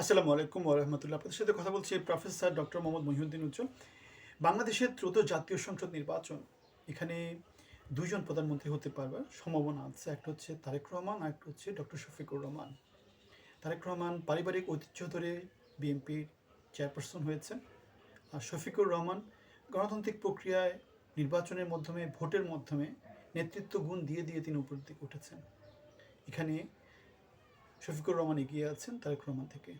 আসসালামু আলাইকুম ওরহমতুল্লাহ আপনাদের সাথে কথা বলছি প্রফেসর ডক্টর মোহাম্মদ মহিউদ্দিন উজ্জ্বল। বাংলাদেশের দ্রুত জাতীয় সংসদ নির্বাচন, এখানে দুইজন প্রধানমন্ত্রী হতে পারবে। সম্ভাবনা আছে, একটা হচ্ছে তারেক রহমান, আর একটা হচ্ছে ডক্টর শফিকুর রহমান। তারেক রহমান পারিবারিক ঐতিহ্য ধরে বিএনপির চেয়ারপারসন হয়েছেন। আর শফিকুর রহমান গণতান্ত্রিক প্রক্রিয়ায় নির্বাচনের মাধ্যমে, ভোটের মাধ্যমে নেতৃত্ব গুণ দিয়ে দিয়ে তিনি উপর দিকে উঠেছেন। এখানে শফিকুর রহমান এগিয়ে আছেন তারেক রহমান থেকে।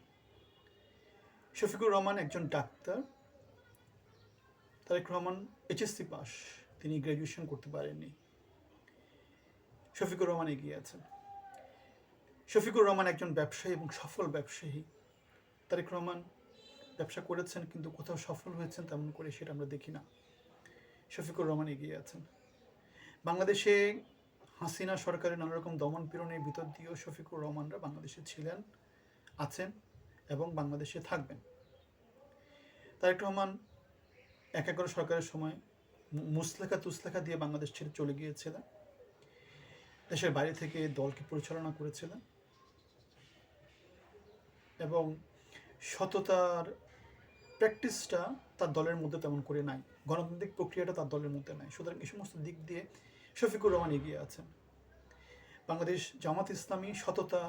শফিকুর রহমান একজন doctor. Tarique Rahman HSC pass, তিনি গ্র্যাজুয়েশন করতে পারেননি। শফিকুর রহমান এগিয়ে আছেন। শফিকুর রহমান একজন ব্যবসায়ী এবং সফল ব্যবসায়ী। তারেক রহমান ব্যবসা করেছেন কিন্তু কোথাও সফল হয়েছেন তেমন করে সেটা আমরা দেখি না। শফিকুর রহমান এগিয়ে আছেন। বাংলাদেশে হাসিনা সরকারের নানা রকম দমন পীড়নের ভিতর দিয়েও শফিকুর রহমানরা বাংলাদেশে ছিলেন, আছেন এবং বাংলাদেশে থাকবেন। তারেক রহমান এক এগারো সরকারের সময় মুসলেখা তুসলেখা দিয়ে বাংলাদেশ ছেড়ে চলে গিয়েছিলেন। দেশের বাইরে থেকে দলকে পরিচালনা করেছিলেন। এবং সততার প্র্যাকটিসটা তার দলের মধ্যে তেমন করে নাই। গণতান্ত্রিক প্রক্রিয়াটা তার দলের মধ্যে নাই। সুতরাং এই সমস্ত দিক দিয়ে শফিকুর রহমান এগিয়ে আছেন। বাংলাদেশ জামাত ইসলামী সততা,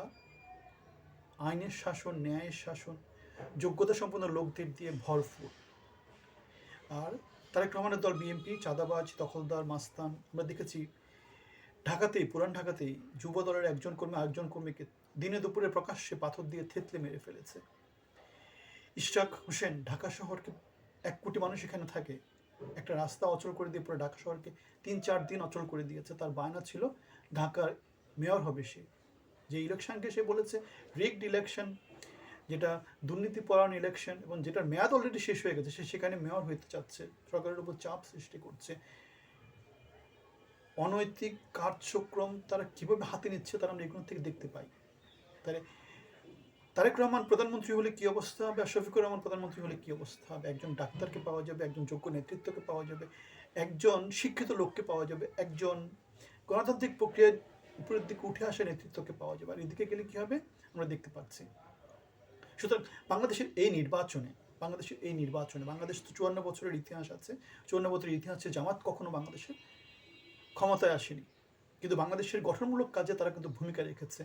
আইনের শাসন, ন্যায়ের শাসন, যোগ্যতা সম্পন্ন লোকদের দিয়ে ভরপুর। আর তারেক রহমানের দল বিএনপি, চাঁদাবাজ, দখলদার, মাস্তান, আমরা দেখেছি ঢাকাতেই, পুরান ঢাকাতেই যুব দলের একজন কর্মী আরেকজন কর্মীকে দিনে দুপুরে প্রকাশ্যে পাথর দিয়ে থেতলে মেরে ফেলেছে। ইশরাক হোসেন ঢাকা শহরকে এক কোটি মানুষ এখানে থাকে। একটা রাস্তা অচল করে দিয়ে পুরো ঢাকা শহরকে তিন চার দিন অচল করে দিয়েছে। তার বায়না ছিল ঢাকার মেয়র হবে সে। যে ইলেকশনকে সে বলেছে রিগড ইলেকশন যেটা দুর্নীতিপরায়ণ ইলেকশন এবং যেটার মেয়াদ অলরেডি শেষ হয়ে গেছে, সে সেখানে মেয়র হইতে চাচ্ছে। সরকারের উপর চাপ সৃষ্টি করছে। অনৈতিক কার্যক্রম তারা কীভাবে হাতে নিচ্ছে তারা আমরা এগুলো থেকে দেখতে পাই। তাহলে তারেক রহমান প্রধানমন্ত্রী হলে কি অবস্থা হবে? আর শফিকুর রহমান প্রধানমন্ত্রী হলে কি অবস্থা হবে? একজন ডাক্তারকে পাওয়া যাবে, একজন যোগ্য নেতৃত্বকে পাওয়া যাবে, একজন শিক্ষিত লোককে পাওয়া যাবে, একজন গণতান্ত্রিক প্রক্রিয়ার উপরের দিকে উঠে আসা নেতৃত্বকে পাওয়া যাবে। আর এদিকে গেলে কি হবে? আমরা দেখতে পাচ্ছি। সুতরাং বাংলাদেশের এই নির্বাচনে, বাংলাদেশের এই নির্বাচনে, বাংলাদেশ তো চুয়ান্ন বছরের ইতিহাস আছে। চুয়ান্ন বছরের ইতিহাসে জামাত কখনো বাংলাদেশের ক্ষমতায় আসেনি। কিন্তু বাংলাদেশের গঠনমূলক কাজে তারা কিন্তু ভূমিকা রেখেছে।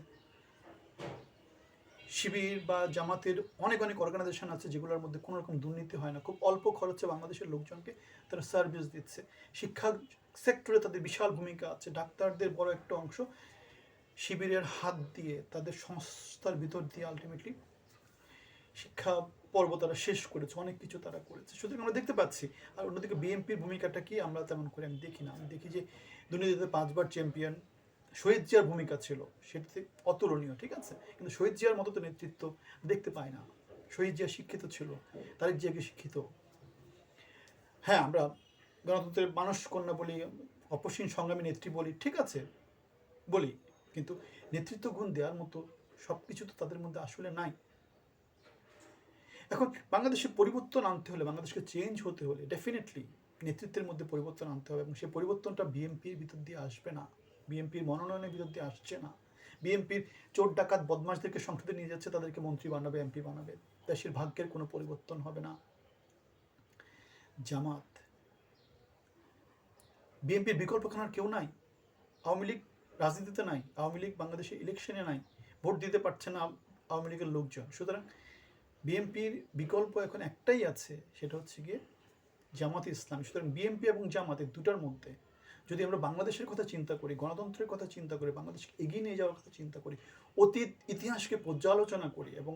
শিবির বা জামাতের অনেক অনেক অর্গানাইজেশন আছে যেগুলোর মধ্যে কোনো রকম দুর্নীতি হয় না। খুব অল্প খরচে বাংলাদেশের লোকজনকে তারা সার্ভিস দিচ্ছে। শিক্ষা সেক্টরে তাদের বিশাল ভূমিকা আছে। ডাক্তারদের বড় একটা অংশ শিবিরের হাত দিয়ে তাদের সংস্থার ভিতর দিয়ে আলটিমেটলি শিক্ষা পর্ব তারা শেষ করেছে। অনেক কিছু তারা করেছে। সুতরাং আমরা দেখতে পাচ্ছি। আর অন্যদিকে বিএনপির ভূমিকাটা কি? আমরা তেমন করে আমি দেখি না। আমি দেখি যে দুর্নীতিতে পাঁচবার চ্যাম্পিয়ন শহীদ জিয়ার ভূমিকা ছিল সেটাতে অতুলনীয়, ঠিক আছে? কিন্তু শহীদ জিয়ার মতো তো নেতৃত্ব দেখতে পাই না। শহীদ জিয়া শিক্ষিত ছিল, তারেক জিয়াকে শিক্ষিত। হ্যাঁ আমরা গণতন্ত্রের মানুষ কন্যা বলি অপসীন সংগ্রামী নেত্রী বলি, ঠিক আছে, বলি। কিন্তু নেতৃত্ব গুণ দেওয়ার মতো সব কিছু তো তাদের মধ্যে আসলে নাই। এখন বাংলাদেশে পরিবর্তন আনতে হলে, বাংলাদেশকে চেঞ্জ হতে হলে ডেফিনেটলি নেতৃত্বের মধ্যে পরিবর্তন আনতে হবে এবং সেই পরিবর্তনটা বিএনপির ভিতর দিয়ে আসবে না। বিএনপির মনোনয়নের বিরুদ্ধে আসছে না। বিএনপির চোর ডাকাত বদমাশদেরকে সংসদে নিয়ে যাচ্ছে, তাদেরকে মন্ত্রী বানাবে, এমপি বানাবে। দেশের ভাগ্যের কোনো পরিবর্তন হবে না। জামাত। বিএনপির বিকল্প খানার কেউ নাই। আওয়ামী লীগ রাজনীতিতে নাই, আওয়ামী লীগ বাংলাদেশে ইলেকশনে নাই, ভোট দিতে পারছে না আওয়ামী লীগের লোকজন। সুতরাং বিএনপির বিকল্প এখন একটাই আছে, সেটা হচ্ছে গিয়ে জামাত ইসলাম। সুতরাং বিএনপি এবং জামাতের দুটার মধ্যে যদি আমরা বাংলাদেশের কথা চিন্তা করি, গণতন্ত্রের কথা চিন্তা করি, বাংলাদেশকে এগিয়ে নিয়ে যাওয়ার কথা চিন্তা করি, অতীত, ইতিহাসকে পর্যালোচনা করি এবং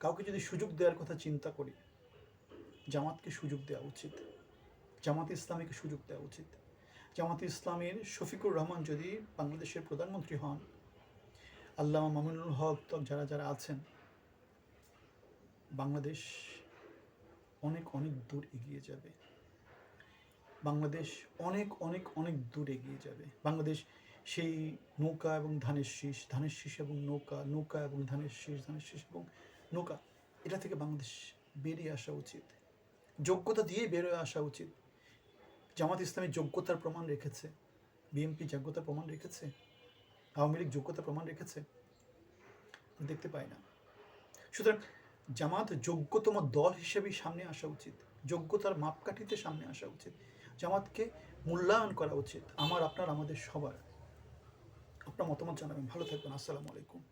কাউকে যদি সুযোগ দেওয়ার কথা চিন্তা করি, জামাতকে সুযোগ দেওয়া উচিত। জামাত ইসলামীকে সুযোগ দেওয়া উচিত। জামাত ইসলামের শফিকুর রহমান যদি বাংলাদেশের প্রধানমন্ত্রী হন, আল্লামা মামুনুল হক যারা যারা আছেন, বাংলাদেশ অনেক অনেক দূর এগিয়ে যাবে। বাংলাদেশ অনেক অনেক অনেক দূর এগিয়ে যাবে। বাংলাদেশ সেই নৌকা এবং ধানের শীষ ধানের শীষ এবং নৌকা নৌকা এবং ধানের শীষ ধানের শীষ এবং নৌকা, এটা থেকে বাংলাদেশ বেরিয়ে আসা উচিত। যোগ্যতা দিয়ে বেরোয় আসা উচিত। জামাত ইসলামী যোগ্যতার প্রমাণ রেখেছে, বিএনপি যোগ্যতার প্রমাণ রেখেছে, আওয়ামী লীগ যোগ্যতার প্রমাণ রেখেছে দেখতে পাই না। সুতরাং জামাত যোগ্যতম দল হিসেবেই সামনে আসা উচিত। যোগ্যতার মাপকাঠিতে সামনে আসা উচিত। জামাতকে মূল্যায়ন করা উচিত। আমার, আপনার, আমাদের সবার। আপনার মতামত জানাবেন। ভালো থাকবেন। আসসালামু আলাইকুম।